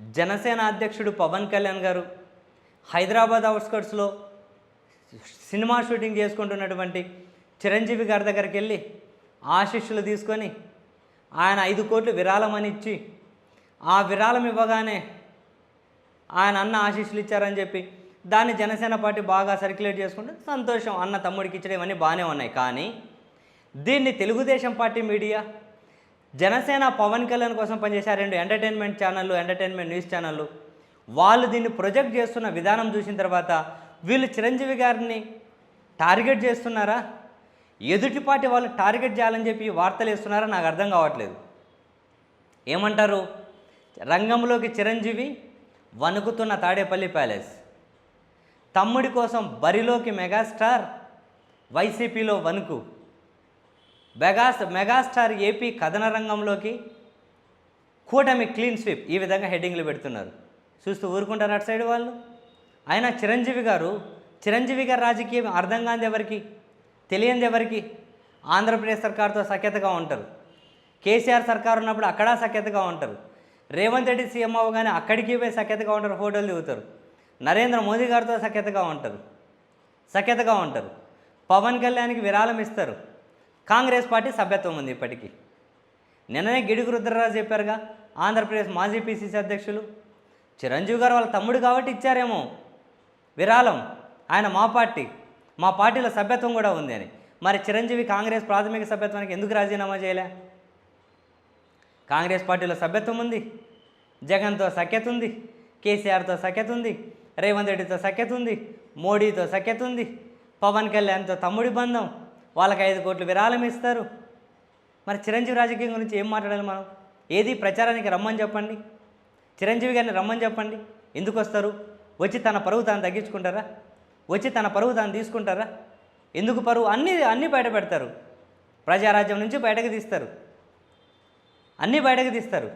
జనసేన అధ్యక్షుడు పవన్ కళ్యాణ్ గారు హైదరాబాద్ అవుట్స్కట్స్లో సినిమా షూటింగ్ చేసుకుంటున్నటువంటి చిరంజీవి గారి దగ్గరికి వెళ్ళి ఆశీస్సులు తీసుకొని ఆయన ఐదు కోట్లు విరాళం అని ఇచ్చి ఆ విరాళం ఇవ్వగానే ఆయన అన్న ఆశీస్సులు ఇచ్చారని చెప్పి దాన్ని జనసేన పార్టీ బాగా సర్క్యులేట్ చేసుకుంటే సంతోషం అన్న తమ్ముడికి ఇచ్చడం ఇవన్నీ బాగానే ఉన్నాయి. కానీ దీన్ని తెలుగుదేశం పార్టీ మీడియా జనసేన పవన్ కళ్యాణ్ కోసం పనిచేసే రెండు ఎంటర్టైన్మెంట్ ఛానళ్ళు ఎంటర్టైన్మెంట్ న్యూస్ ఛానళ్ళు వాళ్ళు దీన్ని ప్రొజెక్ట్ చేస్తున్న విధానం చూసిన తర్వాత వీళ్ళు చిరంజీవి గారిని టార్గెట్ చేస్తున్నారా? ఎదుటిపాటి వాళ్ళు టార్గెట్ చేయాలని చెప్పి వార్తలు వేస్తున్నారా? నాకు అర్థం కావట్లేదు. ఏమంటారు? రంగంలోకి చిరంజీవి వణుకుతున్న తాడేపల్లి ప్యాలెస్. తమ్ముడి కోసం బరిలోకి మెగాస్టార్ వైసీపీలో వణుకు. మెగాస్ మెగాస్టార్ ఏపీ కథన రంగంలోకి కూటమి క్లీన్ స్వీప్ ఈ విధంగా హెడ్డింగ్లు పెడుతున్నారు. చూస్తూ ఊరుకుంటారు అటు సైడ్ వాళ్ళు. ఆయన చిరంజీవి గారు చిరంజీవి గారి రాజకీయం అర్థం కాంది ఎవరికి? తెలియంది ఎవరికి? ఆంధ్రప్రదేశ్ సర్కార్తో సఖ్యతగా ఉంటారు. కేసీఆర్ సర్కార్ ఉన్నప్పుడు అక్కడ సఖ్యతగా ఉంటారు. రేవంత్ రెడ్డి సీఎం అవ్వగానే అక్కడికి పోయి సఖ్యతగా ఉంటారు ఫోటోలు దిగుతారు. నరేంద్ర మోదీ గారితో సఖ్యతగా ఉంటారు. సఖ్యతగా ఉంటారు. పవన్ కళ్యాణ్కి విరాళం ఇస్తారు. కాంగ్రెస్ పార్టీ సభ్యత్వం ఉంది ఇప్పటికీ. నిన్ననే గిడుగు రుద్రరాజు చెప్పారుగా ఆంధ్రప్రదేశ్ మాజీ పిసిసి అధ్యక్షులు. చిరంజీవి గారు వాళ్ళ తమ్ముడు కాబట్టి ఇచ్చారేమో. విరాళం ఆయన మా పార్టీ మా పార్టీలో సభ్యత్వం కూడా ఉంది అని. మరి చిరంజీవి కాంగ్రెస్ ప్రాథమిక సభ్యత్వానికి ఎందుకు రాజీనామా చేయలే? కాంగ్రెస్ పార్టీలో సభ్యత్వం ఉంది జగన్తో సఖ్యత ఉంది కేసీఆర్తో సఖ్యత ఉంది రేవంత్ రెడ్డితో సఖ్యత ఉంది మోడీతో సఖ్యత ఉంది పవన్ కళ్యాణ్తో తమ్ముడి బంధం వాళ్ళకి ఐదు కోట్లు విరాళం ఇస్తారు. మరి చిరంజీవి రాజకీయం గురించి ఏం మాట్లాడాలి మనం? ఏది ప్రచారానికి రమ్మని చెప్పండి. చిరంజీవి గారిని రమ్మని చెప్పండి. ఎందుకు వస్తారు? వచ్చి తన పరువు తాను తగ్గించుకుంటారా? వచ్చి తన పరువు తాను తీసుకుంటారా? ఎందుకు పరువు? అన్నీ అన్నీ బయట పెడతారు. ప్రజారాజ్యం నుంచి బయటకు తీస్తారు. అన్నీ బయటకు తీస్తారు.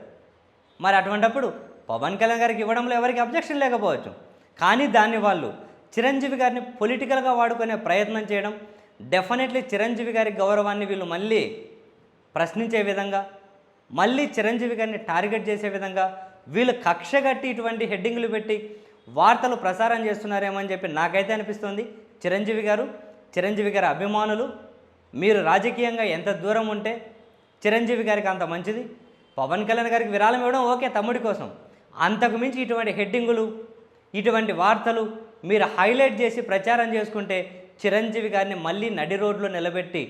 మరి అటువంటప్పుడు పవన్ కళ్యాణ్ గారికి ఇవ్వడంలో ఎవరికి అబ్జెక్షన్ లేకపోవచ్చు. కానీ దాన్ని వాళ్ళు చిరంజీవి గారిని పొలిటికల్గా వాడుకునే ప్రయత్నం చేయడం డెఫినెట్లీ చిరంజీవి గారి గౌరవాన్ని వీళ్ళు మళ్ళీ ప్రశ్నించే విధంగా మళ్ళీ చిరంజీవి గారిని టార్గెట్ చేసే విధంగా వీళ్ళు కక్ష కట్టి ఇటువంటి హెడ్డింగ్లు పెట్టి వార్తలు ప్రసారం చేస్తున్నారేమో అని చెప్పి నాకైతే అనిపిస్తుంది. చిరంజీవి గారు చిరంజీవి గారి అభిమానులు మీరు రాజకీయంగా ఎంత దూరం ఉంటే చిరంజీవి గారికి అంత మంచిది. పవన్ కళ్యాణ్ గారికి విరాళం ఇవ్వడం ఓకే తమ్ముడి కోసం. అంతకు మించి ఇటువంటి హెడ్డింగులు ఇటువంటి వార్తలు మీరు హైలైట్ చేసి ప్రచారం చేసుకుంటే చిరంజీవి గారిని మళ్ళీ నడి రోడ్లో నిలబెట్టి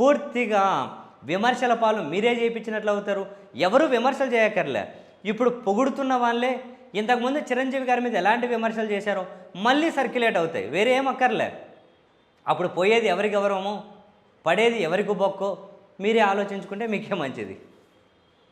పూర్తిగా విమర్శల పాలు మీరే చేయించినట్లు అవుతారు. ఎవరు విమర్శలు చేయక్కర్లే. ఇప్పుడు పొగుడుతున్న వాళ్ళే ఇంతకుముందు చిరంజీవి గారి మీద ఎలాంటి విమర్శలు చేశారో మళ్ళీ సర్క్యులేట్ అవుతాయి. వేరే ఏం అక్కర్లే. అప్పుడు పోయేది ఎవరికి గౌరవము పడేది ఎవరికి బొక్కో మీరే ఆలోచించుకుంటే మీకే మంచిది.